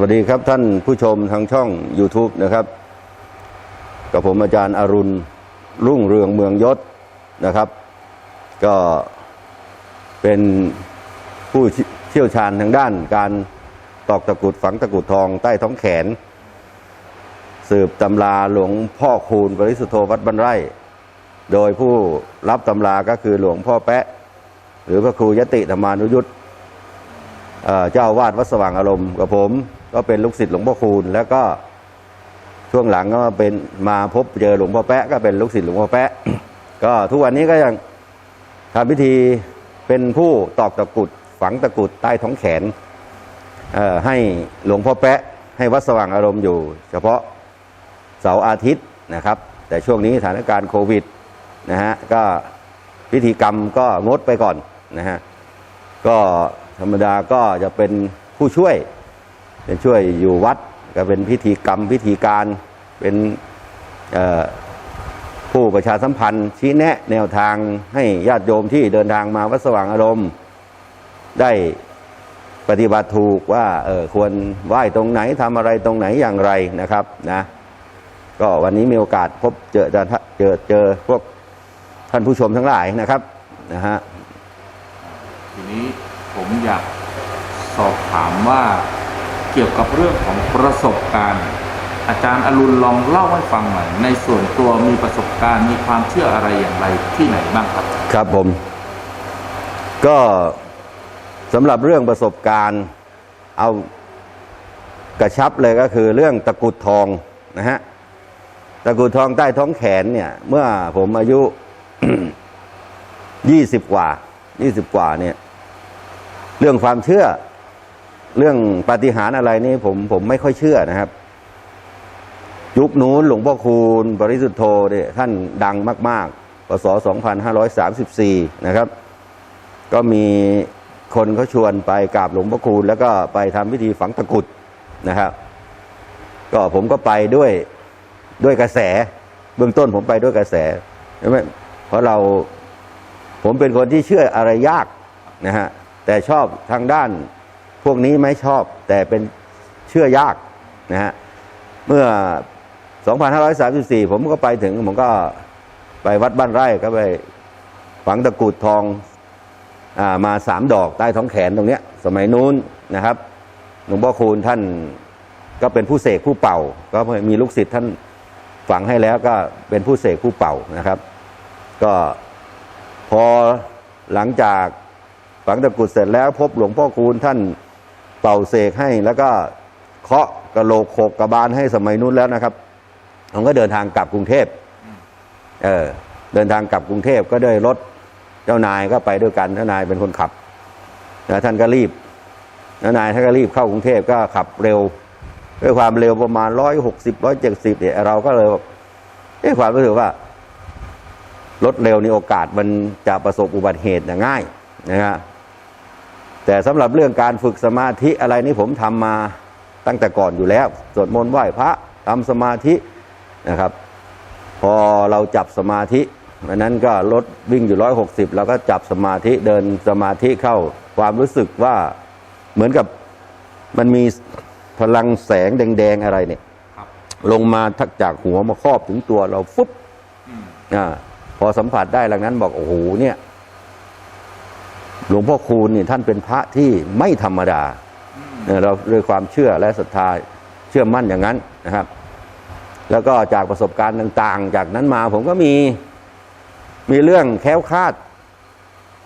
วัสดีครับท่านผู้ชมทางช่อง YouTube นะครับ กับผมอาจารย์อรุณรุ่งเรืองเมืองยศนะครับ ก็เป็นผู้เชี่ยวชาญทางด้านการตอกตะกุดฝังตะกุดทองใต้ท้องแขน สืบตำราหลวงพ่อคูณปริสุทธโธวัดบันไร่ โดยผู้รับตำราก็คือหลวงพ่อแปะ หรือพระครูยติธรรมานุยุทธเจ้าวาดวัดสว่างอารมณ์กับผม ก็เป็นลูกศิษย์หลวงพ่อคูณ แล้วก็ช่วงหลังก็มาเป็นมาพบเจอหลวงพ่อแปะก็เป็นลูกศิษย์หลวงพ่อแปะ ก็ทุกวันนี้ก็ยังทำพิธีเป็นผู้ตอกตะกุดฝังตะกุดใต้ท้องแขนให้หลวงพ่อแปะ ให้วัดสว่างอารมณ์อยู่ เฉพาะเสาร์อาทิตย์นะครับ แต่ช่วงนี้สถานการณ์โควิดนะฮะก็พิธีกรรมก็งดไปก่อนนะฮะก็ธรรมดาก็จะเป็นผู้ช่วย เป็นช่วยอยู่วัดก็เป็นพิธีกรรมพิธีการเป็นผู้ประชาสัมพันธ์ชี้แนะแนวทางให้ญาติโยมที่เดินทางมาวัดสว่างอารมณ์ ได้ปฏิบัติถูกว่าเออควรไหว้ตรงไหนทำอะไรตรงไหนอย่างไรนะครับนะก็วันนี้มีโอกาสพบเจอเจอเจอเจอพวกท่านผู้ชมทั้งหลายนะครับนะฮะทีนี้ผมอยากสอบถามว่า เกี่ยวกับเรื่องของประสบการณ์ อาจารย์อรุณลองเล่าให้ฟังหน่อยในส่วนตัวมีประสบการณ์มีความเชื่ออะไรอย่างไรที่ไหนบ้างครับ ครับผม ก็สำหรับเรื่องประสบการณ์เอากระชับเลยก็คือเรื่องตะกุดทองนะฮะตะกุดทองใต้ท้องแขนเนี่ย เมื่อผมอายุยี่สิบกว่ายี่สิบกว่าเนี่ย เรื่องความเชื่อ เรื่องปาฏิหาริย์อะไรนี่ผมผมไม่ค่อยเชื่อนะครับ ยุคนู้นหลวงพ่อคูณปริสุทธโธเนี่ยท่านดังมาก ๆ พศ 2534 นะครับ ก็มีคนเขาชวนไปกราบหลวงพ่อคูณ แล้วก็ไปทำพิธีฝังตะกุดนะครับ ก็ผมก็ไปด้วยด้วยกระแส เบื้องต้นผมไปด้วยกระแสใช่ไหมเพราะเราผมเป็นคนที่เชื่ออะไรยากนะฮะแต่ชอบทางด้าน พวกนี้ไม่ชอบแต่เป็นเชื่อยากนะฮะเมื่อ 2534 ผมก็ไปถึง ผมก็ไปวัดบ้านไร่ก็ไปฝังตะกรุดทองอามาสามดอกใต้ท้องแขนตรงเนี้ย สมัยนู้นนะครับหลวงพ่อคูณท่านก็เป็นผู้เสกผู้เป่า ก็มีลูกศิษย์ท่านฝังให้แล้วก็เป็นผู้เสกผู้เป่านะครับ ก็พอหลังจากฝังตะกรุดเสร็จแล้ว พบหลวงพ่อคูณท่าน เป่าเสกให้แล้วก็เคาะกระโหลกโขกกระบาลให้สมัยนู้นแล้วนะครับผมก็เดินทางกลับกรุงเทพเออ เดินทางกลับกรุงเทพก็ด้วยรถเจ้านายก็ไปด้วยกันเจ้านายเป็นคนขับแล้วท่านก็รีบเจ้านายท่านก็รีบเข้ากรุงเทพก็ขับเร็ว ด้วยความเร็วประมาณร้อยหกสิบร้อยเจ็ดสิบเนี่ยเราก็เลยเอ้ความรู้สึกว่ารถเร็วนี่โอกาสมันจะประสบอุบัติเหตุง่ายนะฮะ แต่สำหรับเรื่องการฝึกสมาธิอะไรนี่ผมทำมาตั้งแต่ก่อนอยู่แล้ว สวดมนต์ไหว้พระทำสมาธินะครับ พอเราจับสมาธิวันนั้นก็รถวิ่งอยู่ร้อยหกสิบเราก็จับสมาธิเดินสมาธิเข้าความรู้สึกว่าเหมือนกับมันมีพลังแสงแดง ๆ อะไรเนี่ยครับลงมาทักจากหัวมาครอบถึงตัวเราฟุบอืมอ่าพอสัมผัสได้หลังนั้นบอกโอ้โหเนี่ย หลวงพ่อคูณนี่ท่านเป็นพระที่ไม่ธรรมดาเนี่ยเราด้วยความเชื่อและศรัทธาเชื่อมั่นอย่างนั้นนะครับ แล้วก็จากประสบการณ์ต่าง ๆ จากนั้นมาผมก็มีมีเรื่องแคล้วคลาด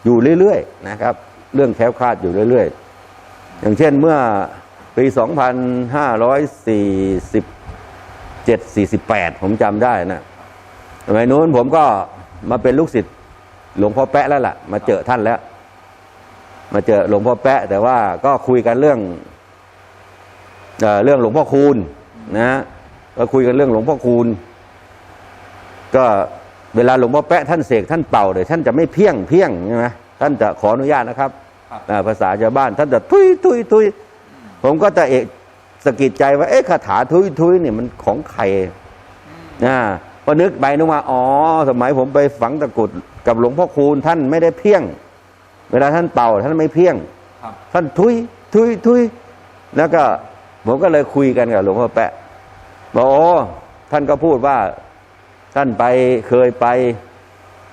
อยู่เรื่อยๆนะครับ เรื่องแคล้วคลาดอยู่เรื่อยๆ อย่างเช่นเมื่อปี 2547 48 ผมจำได้นะสมัยนู้นผมก็มาเป็นลูกศิษย์หลวงพ่อแปะแล้วล่ะ มาเจอท่านแล้ว มาเจอหลวงพ่อแปะ แต่ว่าก็คุยกันเรื่องเอ่อเรื่องหลวงพ่อคูณนะก็คุยกันเรื่องหลวงพ่อคูณ ก็เวลาหลวงพ่อแปะท่านเสกท่านเป่าเดี๋ยวท่านจะไม่เพี้ยงเพี้ยงใช่ไหมท่านจะขออนุญาตนะครับครับอ่าภาษาชาวบ้าน ท่านจะทุยทุยทุยผมก็จะเอกสะกิดใจว่าเอ๊ะคาถาทุยทุยเนี่ยมันของใครนะพอนึกไปนึกมาอ๋อ สมัยผมไปฝังตะกรุดกับหลวงพ่อคูณท่านไม่ได้เพี้ยง เวลาท่านเป่าท่านไม่เพี้ยงครับท่านทุยทุยทุยแล้วก็ผมก็เลยคุยกันกับหลวงพ่อแปะบอกโอ้ท่านก็พูดว่าท่านไปเคยไป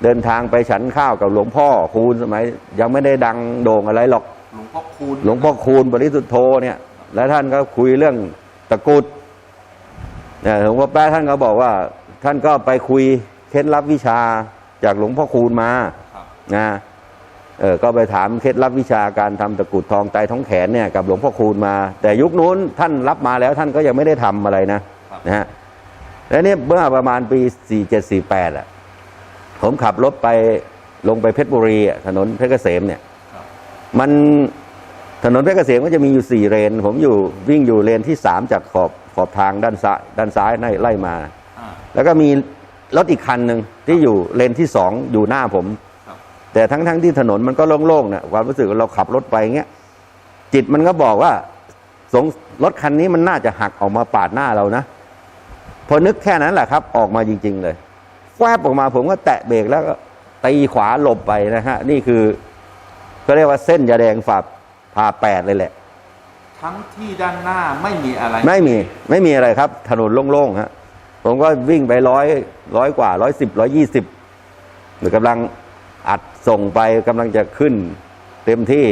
เดินทางไปฉันข้าวกับหลวงพ่อคูณสมัย ยังไม่ได้ดังโด่งอะไรหรอก หลวงพ่อคูณหลวงพ่อคูณบริสุทธโธเนี่ย แล้วท่านก็คุยเรื่องตะกรุดเนี่ยหลวงพ่อแป๊ะท่านก็บอกว่า ท่านก็ไปคุยเคล็ดลับวิชาจากหลวงพ่อคูณมาครับนะ เออก็ไปถามเคล็ดลับวิชาการทำตะกรุดทองไตรท้องแขนเนี่ยกับหลวงพ่อคูณมา แต่ยุคนู้นท่านรับมาแล้วท่านก็ยังไม่ได้ทำอะไรนะครับนะฮะแล้วเนี่ยเมื่อประมาณปี4748อะผมขับรถไปลงไปเพชรบุรีอะถนนเพชรเกษมเนี่ยครับมันถนนเพชรเกษมก็จะมีอยู่สี่เลน ผมอยู่วิ่งอยู่เลนที่สามจากขอบขอบทางด้านซ้ายด้านซ้ายไล่มาอ่าแล้วก็มีรถอีกคันหนึ่งที่อยู่เลนที่สองอยู่หน้าผมครับ แต่ทั้งทั้งที่ถนนมันก็โล่งๆนะความรู้สึกว่าเราขับรถไปเงี้ยจิตมันก็บอกว่าสงรถคันนี้มันน่าจะหักออกมาปาดหน้าเรานะพอนึกแค่นั้นแหละครับ ออกมาจริง ๆ เลยแวบออกมาผมก็แตะเบรกแล้วก็ตีขวาหลบไปนะฮะ นี่คือก็เรียกว่าเส้นยาแดงฝาผ่าแปดเลยแหละ ทั้งที่ด้านหน้าไม่มีอะไร ไม่มีไม่มีอะไรครับ ถนนโล่งๆฮะผมก็วิ่งไปร้อยร้อยกว่าร้อยสิบร้อยยี่สิบหรือกำลัง อัดส่งไปกำลังจะขึ้น เต็มที่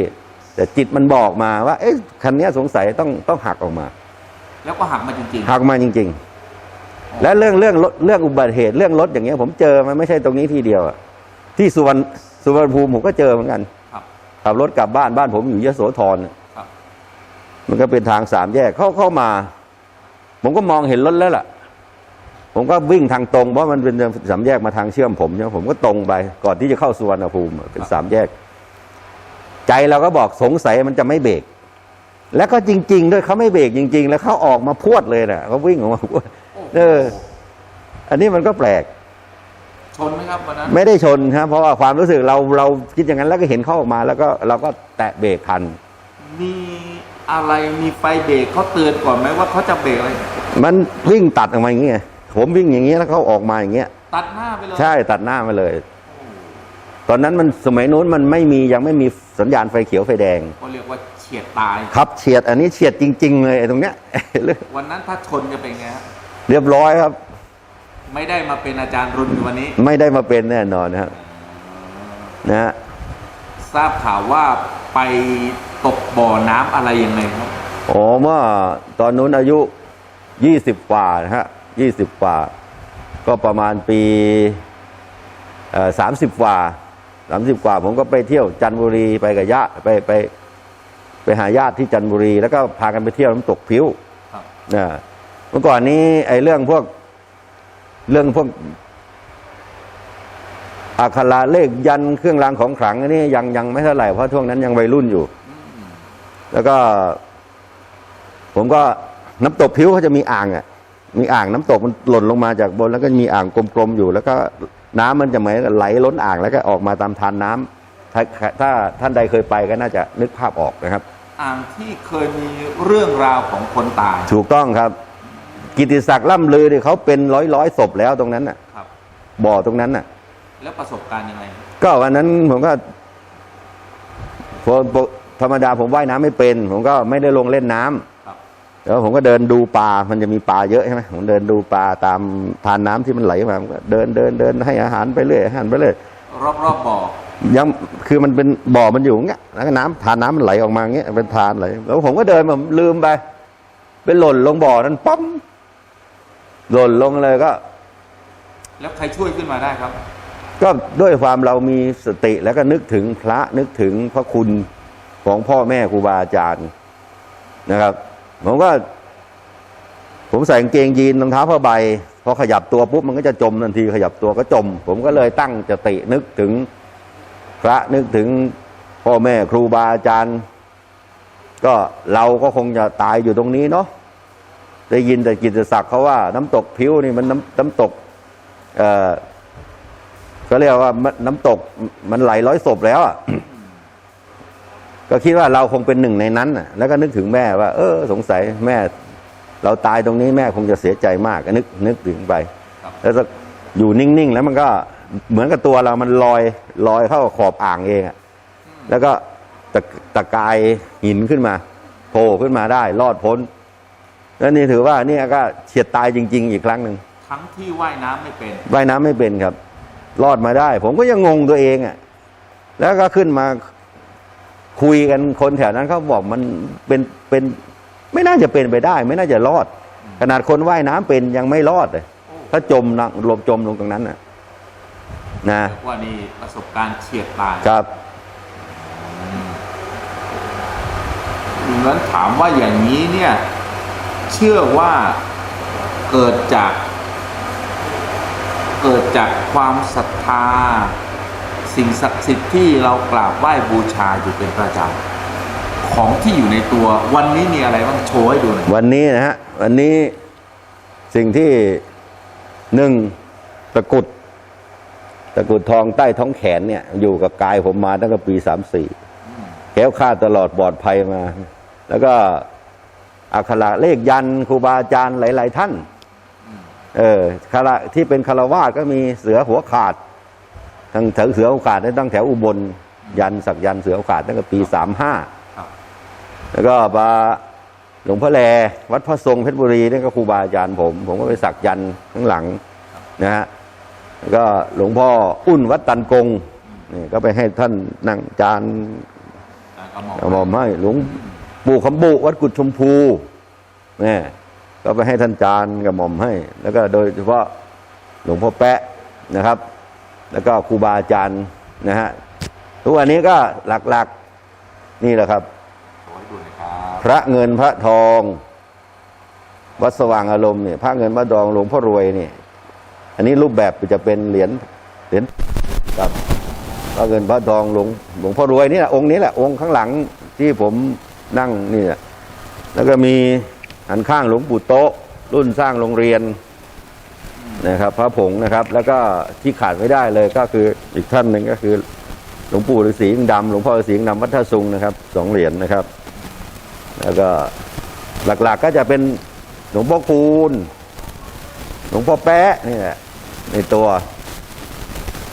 แต่จิตมันบอกมาว่า เอ๊ะคันเนี้ยสงสัยต้องต้องหักออกมา แล้วก็หักมาจริงหักมาจริง ๆ และเรื่องเรื่องรถเรื่องอุบัติเหตุเรื่องรถอย่างเงี้ย ผมเจอมันไม่ใช่ตรงนี้ที่เดียวอะที่สุวรรณสุวรรณภูมิผมก็เจอเหมือนกันๆครับขับรถกลับบ้านบ้านผมอยู่ยโสธรครับมันก็เป็นทางสามแยกเข้าเข้ามา ผมก็มองเห็นรถแล้วล่ะ ผมก็วิ่งทางตรงเพราะมันเป็นสามแยกมาทางเชื่อมผมเนี่ยผมก็ตรงไปก่อนที่จะเข้าสุวรรณภูมิเป็นสามแยก ใจเราก็บอกสงสัยมันจะไม่เบรกแล้วก็จริง ๆ ด้วยเขาไม่เบรกจริง ๆ แล้วเขาออกมาพรวดเลยน่ะเขาวิ่งออกมาพรวดโอ้โหเออ อันนี้มันก็แปลก ชนไหมครับวันนั้นไม่ได้ชนครับเพราะว่าความรู้สึกเราเราคิดอย่างนั้นแล้วก็เห็นเขาออกมา แล้วก็เราก็แตะเบรกทันมีอะไรมีไฟเบรกเขาเตือนก่อนไหมว่าเขาจะเบรกอะไรมันวิ่งตัดออกมาอย่างเงี้ย ผมวิ่งอย่างเงี้ยแล้วเขาออกมาอย่างเงี้ย ตัดหน้าไปเลยใช่ตัดหน้ามาเลย ตอนนั้นมันสมัยนู้นมันไม่มียังไม่มีสัญญาณไฟเขียวไฟแดงเขาเรียกว่าเฉียดตาย ครับเฉียดอันนี้เฉียดจริง ๆ เลยไอ้ตรงเนี้ย วันนั้นถ้าชนจะเป็นไงฮะเรียบร้อยครับ ไม่ได้มาเป็นอาจารย์รุนวันนี้ ไม่ได้มาเป็นแน่นอนนะครับนะฮะทราบข่าวว่าไปตกบ่อน้ำอะไรยังไงครับ อ๋อเมื่อตอนนู้นอายุยี่สิบกว่านะฮะ ยี่สิบกว่า ก็ประมาณปีสามสิบกว่าสามสิบกว่า ผมก็ไปเที่ยวจันทบุรีไปกับญาติไปไปไปหาญาติที่จันทบุรี แล้วก็พากันไปเที่ยวน้ำตกพิ้วครับนะเมื่อก่อนนี้ ไอ้เรื่องพวกเรื่องพวกอักขระเลขยันต์เครื่องรางของขลังอันนี้ยังยังไม่เท่าไหร่เพราะช่วงนั้นยังวัยรุ่นอยู่ แล้วก็ ผมก็น้ำตกพิ้วเขาจะมีอ่างอะ มีอ่างน้ำตกมันหล่นลงมาจากบน แล้วก็มีอ่างกลมๆอยู่ แล้วก็น้ำมันจะเหมือนกับไหลล้นอ่างแล้วก็ออกมาตามทานน้ำถ้าถ้าท่านใดเคยไปก็น่าจะนึกภาพออกนะครับ อ่างที่เคยมีเรื่องราวของคนตายถูกต้องครับ กิติศักดิ์ล่ำลือเนี่ยเขาเป็นร้อยร้อยๆศพแล้วตรงนั้นน่ะครับบ่อตรงนั้นน่ะ แล้วประสบการณ์ยังไง ก็วันนั้นผมก็พอปกธรรมดาผมว่ายน้ำไม่เป็น ผมก็ไม่ได้ลงเล่นน้ำครับ แล้วผมก็เดินดูปลา มันจะมีปลาเยอะใช่ไหมผมเดินดูปลาตามทานน้ำที่มันไหลมาผมก็เดินเดินเดินให้อาหารไปเรื่อยอาหารไปเรื่อยรอบๆบ่อยังคือมันเป็นบ่อมันอยู่อย่างเงี้ยแล้วก็น้ำทานน้ำมันไหลออกมาอย่างเงี้ยเป็นทานไหลแล้วผมก็เดินผมลืมไปไปหล่นลงบ่อนั้นปั๊มหล่นลงเลยก็ แล้วใครช่วยขึ้นมาได้ครับ ก็ด้วยความเรามีสติแล้วก็นึกถึงพระนึกถึงพระคุณของพ่อแม่ครูบาอาจารย์นะครับ ผมก็ ผมใส่กางเกงยีนรองเท้าผ้าใบพอขยับตัวปุ๊บมันก็จะจมทันทีขยับตัวก็จม ผมก็เลยตั้งสตินึกถึงพระนึกถึงพ่อแม่ครูบาอาจารย์ ก็เราก็คงจะตายอยู่ตรงนี้เนาะได้ยินแต่กิตศักดิ์เขาว่า น้ำตกพิ้วนี่มันน้ำน้ำตก เอ่อก็เรียกว่านน้ำตกมันไหลร้อยศพแล้วอะ ก็คิดว่าเราคงเป็นหนึ่งในนั้นน่ะแล้วก็นึกถึงแม่ว่า เออ สงสัยแม่ เราตายตรงนี้แม่คงจะเสียใจมากก็นึกนึกถึงไปครับแล้วก็อยู่นิ่งๆแล้วมันก็เหมือนกับตัวเรามันลอยลอยเข้าขอบอ่างเองอะแล้วก็ตะตะกายหินขึ้นมาโผล่ขึ้นมาได้ รอดพ้น แล้วนี่ถือว่านี่ก็เฉียดตายจริง ๆ อีกครั้งหนึ่งทั้งที่ว่ายน้ำไม่เป็นว่ายน้ำไม่เป็นครับ รอดมาได้ ผมก็ยังงงตัวเองอะ่ะ แล้วก็ขึ้นมา คุยกันคนแถวนั้นเขาบอกมันเป็นเป็นไม่น่าจะเป็นไปได้ ไม่น่าจะรอด ขนาดคนว่ายน้ำเป็นยังไม่รอดเลยถ้าจมนะลมจมลงตรงนั้นน่ะนะเรียกว่านี่ประสบการณ์เฉียดตายครับดังนั้นถามว่าอย่างนี้เนี่ย เชื่อว่าเกิดจาก เกิดจากความศรัทธา สิ่งศักดิ์สิทธิ์ที่เรากราบไหว้บูชาอยู่เป็นประจำของที่อยู่ในตัววันนี้มีอะไรบ้างโชว์ให้ดูหน่อยวันนี้นะฮะวันนี้สิ่งที่หนึ่งตะกุดตะกุดทองใต้ท้องแขนเนี่ย อยู่กับกายผมมาตั้งแต่ปีสามสี่แก้วคลาตลอดปลอดภัยมา แล้วก็อักขระเลขยันครูบาอาจารย์หลาย ๆ ท่าน เออคาระที่เป็นคารวาสก็มีเสือหัวขาด ทั้งแถวเสือหัวขาดได้ตั้งแถวอุบล ยันต์สักยันต์เสือหัวขาดตั้งแต่ปีสามห้าครับแล้วก็มาหลวงพ่อแลวัดพระทรงเพชรบุรีนี่ก็ครูบาอาจารย์ผม ผมก็ไปสักยันต์ข้างหลังนะฮะแล้วก็หลวงพ่ออุ่นวัดตันกงนี่ก็ไปให้ท่านนั่งจานอ่ากระหม่อมกระหม่อมให้หลวงปู่คำบุวัดกุดชมพูนี่ก็ไปให้ท่านจานกระหม่อมให้ แล้วก็โดยเฉพาะหลวงพ่อแปะนะครับ แล้วก็ครูบาอาจารย์นะฮะทุกวันนี้ก็หลักๆนี่แหละครับโชว์ให้ดูหน่อยครับ พระเงินพระทอง วัดสว่างอารมณ์เนี่ยพระเงินพระทองหลวงพ่อรวยเนี่ยอันนี้รูปแบบจะเป็นเหรียญเหรียญกับพระเงินพระทองหลวงหลวงพ่อรวยนี่แหละองค์นี้แหละองค์ข้างหลังที่ผมนั่งนี่แหละแล้วก็มีหันข้างหลวงปู่โตะรุ่นสร้างโรงเรียน นะครับ พระผงนะครับ แล้วก็ที่ขาดไม่ได้เลยก็คืออีกท่านหนึ่งก็คือ หลวงปู่ฤาษีอิงดำหลวงพ่อฤาษีอิงดำวัดท่าซุงนะครับสองเหรียญนะครับ แล้วก็หลักๆก็จะเป็นหลวงพ่อคูณหลวงพ่อแป๊ะนี่แหละในตัว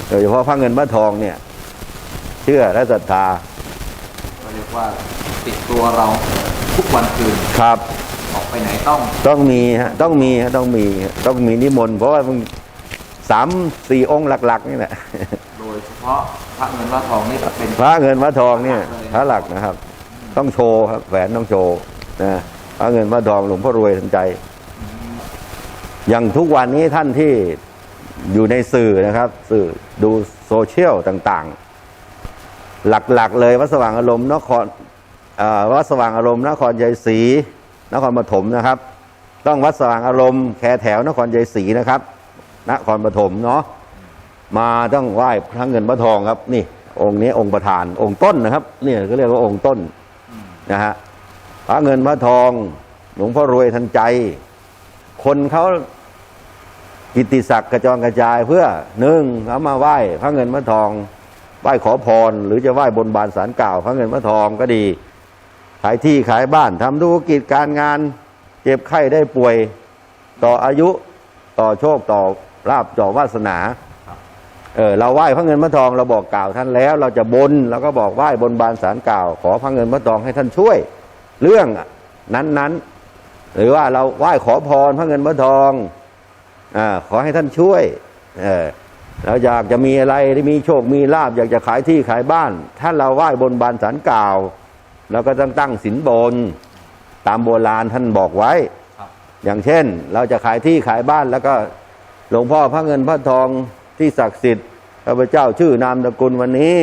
โดยเฉพาะพระเงินพระทองเนี่ย เชื่อและศรัทธาก็เรียกว่าติดตัวเราทุกวันคืนครับออก ไปไหนต้องต้องมีฮะต้องมีฮะต้องมีฮะต้องมีนิมนต์เพราะว่ามันสามสี่องค์หลัก ๆ นี่แหละ โดยเฉพาะพระเงินพระทองนี่เป็นพระเงินพระทองเนี่ยพระหลักนะครับ ต้องโชว์ครับแหวนต้องโชว์นะพระเงินพระทองหลวงพ่อรวยทันใจ อย่างทุกวันนี้ท่านที่อยู่ในสื่อนะครับ สื่อดูโซเชียลต่างๆ หลักๆเลยวัดสว่างอารมณ์นครเอ่อวัดสว่างอารมณ์นครชัยศรี นครปฐมนะครับ ต้องวัดสว่างอารมณ์แคแถวนครชัยศรีนะครับ นครปฐมเนาะมาต้องไหว้พระเงินพระทองครับ นี่ องค์นี้องค์ประธาน องค์ต้นนะครับนี่ก็เรียกว่าองค์ต้นนะฮะพระเงินพระทอง หลวงพ่อรวยทันใจ คนเขากิตติศักดิ์กระจรกระจายเพื่อหนึ่งเขามาไหว้พระเงินพระทองไหว้ขอพร หรือจะไหว้บนบานสารกล่าว พระเงินพระทองก็ดี ขายที่ขายบ้านทำธุรกิจการงาน เจ็บไข้ได้ป่วย ต่ออายุต่อโชคต่อลาบต่อวาสนาเออเราไหว้พระเงินพระทองเราบอกกล่าวท่านแล้ว เราจะบนเราก็บอกไหว้บนบานสารกล่าว ขอพระเงินพระทองให้ท่านช่วย เรื่องนั้นๆ หรือว่าเราไหว้ขอพรพระเงินพระทองอ่าขอให้ท่านช่วยเออเราอยากจะมีอะไรที่มีโชคมีลาบอยากจะขายที่ขายบ้าน ถ้าเราไหว้บนบานสารกล่าว เราก็ต้องตั้งสินบน ตามโบราณท่านบอกไว้ครับอย่างเช่น เราจะขายที่ขายบ้านแล้วก็หลวงพ่อพระเงินพระทองที่ศักดิ์สิทธิ์พระพุทธเจ้าชื่อนามสกุลวันนี้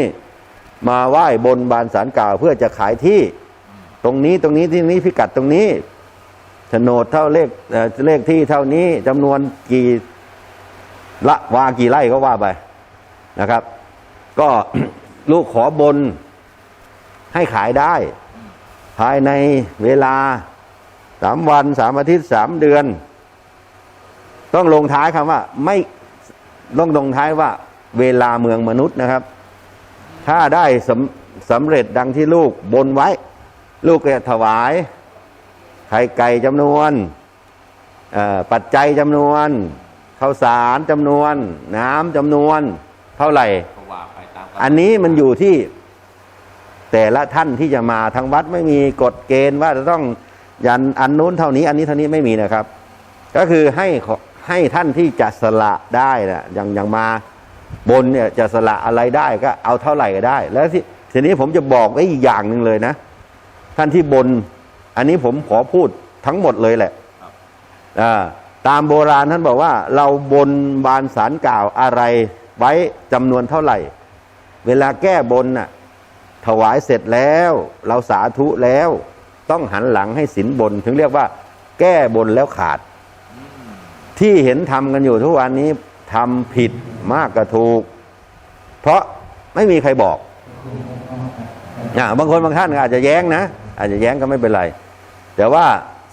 มาไหว้บนบานสารกล่าวเพื่อจะขายที่ ตรงนี้ตรงนี้ที่นี้พิกัดตรงนี้โฉนดเท่าเลขเอ่อเลขที่เท่านี้จำนวนกี่ละวากี่ไร่ก็ว่าไปนะครับ ก็ลูกขอบน ให้ขายได้ ภายในเวลาสามวันสามอาทิตย์สามเดือน ต้องลงท้ายคำว่า ไม่ต้องลงท้ายว่า เวลาเมืองมนุษย์นะครับ ถ้าได้สำสำเร็จดังที่ลูกบนไว้ ลูกจะถวาย ไข่ไก่จำนวนเอ่อปัจจัยจำนวนข้าวสารจำนวน น้ำจำนวน เท่าไหร่ก็ว่าไปตามอันนี้มันอยู่ที่ แต่ละท่านที่จะมาทางวัดไม่มีกฎเกณฑ์ว่าจะต้องยันอันนู้นเท่านี้ อันนี้เท่านี้ไม่มีนะครับ ก็คือให้ขอให้ท่านที่จะสละได้นะอย่างอย่างมาบนเนี่ยจะสละอะไรได้ก็เอาเท่าไหร่ก็ได้ แล้วที่ทีนี้ผมจะบอกไว้อีกอย่างหนึ่งเลยนะ ท่านที่บน อันนี้ผมขอพูดทั้งหมดเลยแหละครับอ่าตามโบราณท่านบอกว่า เราบนบานสารกล่าวอะไรไว้จำนวนเท่าไหร่ เวลาแก้บนน่ะ ถวายเสร็จแล้ว เราสาธุแล้ว ต้องหันหลังให้สินบน ถึงเรียกว่า แก้บนแล้วขาด ที่เห็นทำกันอยู่ทุกวันนี้ทำผิดมากกระถูก เพราะไม่มีใครบอกอะบางคนบางท่านอาจจะแย้งนะ อาจจะแย้งก็ไม่เป็นไร แต่ว่า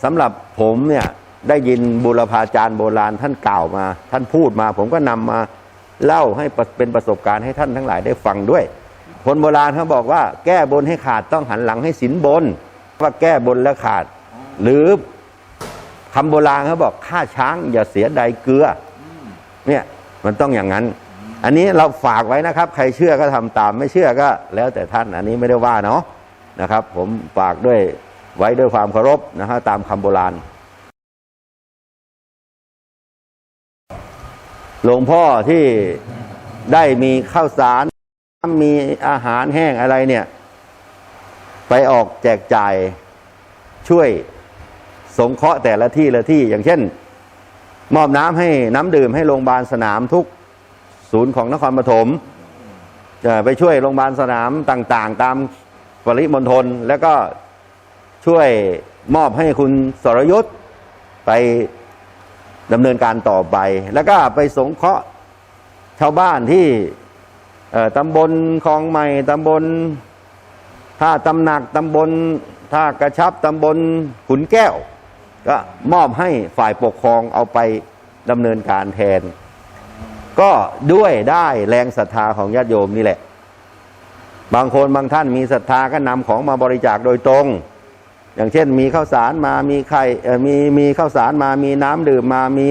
สำหรับผมเนี่ยได้ยินบุรพาจารย์โบราณท่านกล่าวมา ท่านพูดมา ผมก็นำมาเล่าให้เป็นประสบการณ์ให้ท่านทั้งหลายได้ฟังด้วย คนโบราณเขาบอกว่า แก้บนให้ขาดต้องหันหลังให้สินบน ว่าแก้บนแล้วขาด หรือคำโบราณเขาบอกฆ่าช้างอย่าเสียใดเกลือเนี่ยมันต้องอย่างนั้น อันนี้เราฝากไว้นะครับ ใครเชื่อก็ทำตามไม่เชื่อก็ แล้วแต่ท่านอันนี้ไม่ได้ว่าเนาะนะครับ ผมฝากด้วยไว้ด้วยความเคารพนะฮะตามคำโบราณหลวงพ่อที่ได้มีข้าวสาร มีอาหารแห้งอะไรเนี่ย ไปออกแจกจ่ายช่วยสงเคราะห์แต่ละที่ละที่ อย่างเช่น มอบน้ำให้น้ำดื่มให้โรงพยาบาลสนามทุกศูนย์ของนครปฐมจะไปช่วยโรงพยาบาลสนามต่าง ๆ ตามปริมณฑลแล้วก็ช่วยมอบให้คุณสรยุทธ์ไปดำเนินการต่อไป แล้วก็ไปสงเคราะห์ชาวบ้านที่ ตำบลคลองใหม่ตำบลท่าตำหนักตำบลท่ากระชับตำบลขุนแก้ว ก็มอบให้ฝ่ายปกครองเอาไปดำเนินการแทน ก็ด้วยได้แรงศรัทธาของญาติโยมนี่แหละ บางคนบางท่านมีศรัทธาก็นำของมาบริจาคโดยตรง อย่างเช่นมีข้าวสารมามีไข่มีมีข้าวสารมามีน้ำดื่มมามี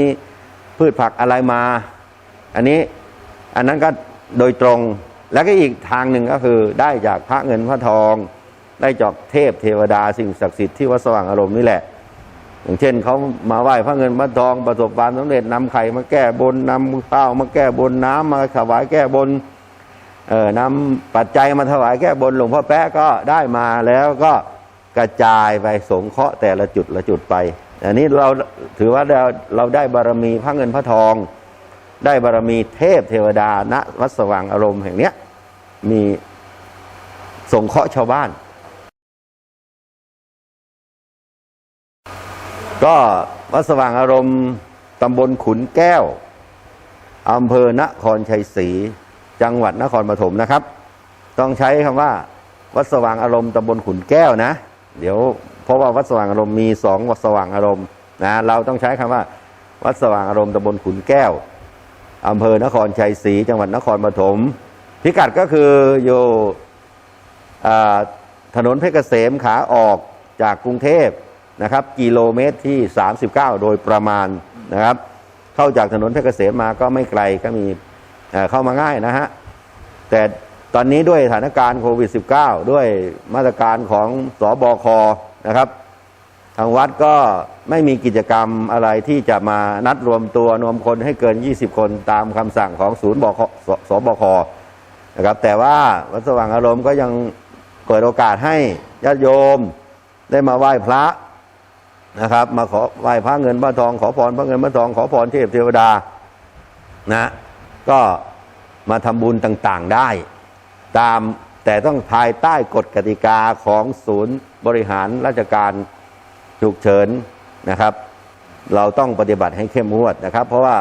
พืชผักอะไรมา อันนี้อันนั้นก็ โดยตรง แล้วก็อีกทางหนึ่งก็คือได้จากพระเงินพระทอง ได้จากเทพเทวดาสิ่งศักดิ์สิทธิ์ที่วัดสว่างอารมณ์นี่แหละ อย่างเช่นเขามาไหว้พระเงินพระทองประสบความสำเร็จนำไข่มาแก้บนนำข้าวมาแก้บนน้ำมาถวายแก้บนเอ่อนำปัจจัยมาถวายแก้บนหลวงพ่อแป๊ะก็ได้มาแล้วก็กระจายไปสงเคราะห์แต่ละจุดละจุดไป อันนี้เราถือว่าเราเราได้บารมีพระเงินพระทอง ได้บารมีเทพเทวดาณวัดสว่างอารมณ์แห่งเนี้ย มีสงเคราะห์ชาวบ้าน ก็วัดสว่างอารมณ์ตำบลขุนแก้วอำเภอนครชัยศรีจังหวัดนครปฐมนะครับ ต้องใช้คำว่า วัดสว่างอารมณ์ตำบลขุนแก้วนะ เดี๋ยวเพราะว่าวัดสว่างอารมณ์มีสองวัดสว่างอารมณ์นะเราต้องใช้คำว่า วัดสว่างอารมณ์ตำบลขุนแก้ว อำเภอนครชัยศรีจังหวัดนครปฐมพิกัดก็คืออยู่ถนนเพชรเกษมขาออกจากกรุงเทพนะครับ กิโลเมตรที่ 39 โดยประมาณนะครับ เข้าจากถนนเพชรเกษมมาก็ไม่ไกลก็มีเอ่อเข้ามาง่ายนะฮะ แต่ตอนนี้ด้วยสถานการณ์โควิด -19 ด้วยมาตรการของสอบอคนะครับ ทางวัดก็ ไม่มีกิจกรรมอะไรที่จะมานัดรวมตัวนวมคนให้เกิน 20 คนตามคำสั่งของศูนย์บคสสบคนะครับแต่ว่าวัดสว่างอารมณ์ก็ยังเปิดโอกาสให้ญาติโยมได้มาไหว้พระนะครับ มาขอไหว้พระเงินพระทองขอพรพระเงินพระทองขอพรเทพเทวดานะก็มาทำบุญต่างๆได้ ตามแต่ต้องภายใต้กฎกติกาของศูนย์บริหารราชการฉุกเฉิน นะครับ เราต้องปฏิบัติให้เข้มงวดนะครับ เพราะว่า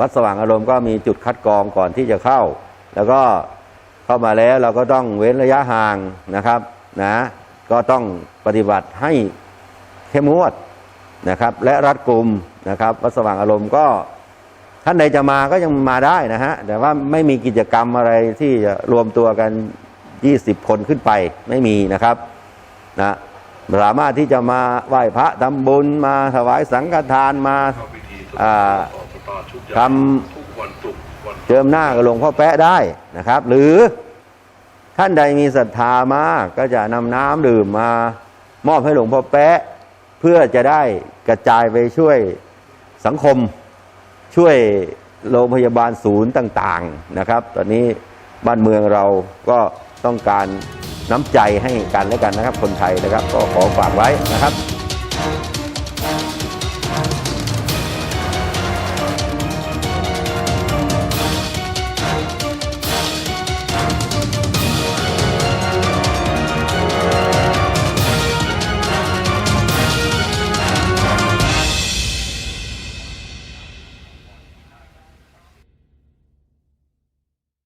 วัดสว่างอารมณ์ก็มีจุดคัดกรองก่อนที่จะเข้า แล้วก็เข้ามาแล้วเราก็ต้องเว้นระยะห่างนะครับนะก็ต้องปฏิบัติให้เข้มงวดนะครับ และรัดกลุ่มนะครับ วัดสว่างอารมณ์ก็ท่านใดจะมาก็ยังมาได้นะฮะแต่ว่าไม่มีกิจกรรมอะไรที่จะรวมตัวกัน 20 คนขึ้นไปไม่มีนะครับนะ สามารถที่จะมาไหว้พระทำบุญมาถวายสังฆทานมาเข้าพิธีอ่าต่อสตาร์ชุดใหญ่ททุกวันศุกร์วันเจิมหน้ากับหลวงพ่อแปะได้นะครับ หรือท่านใดมีศรัทธามากก็จะนำน้ำดื่มมามอบให้หลวงพ่อแปะเพื่อพื่อจะได้กระจายไปช่วยสังคม ช่วยโรงพยาบาลศูนย์ต่าง ๆนะครับ ตอนนี้บ้านเมืองเราก็ต้องการ น้ำใจให้กันและกันนะครับ คนไทยนะครับ ก็ขอฝากไว้นะครับ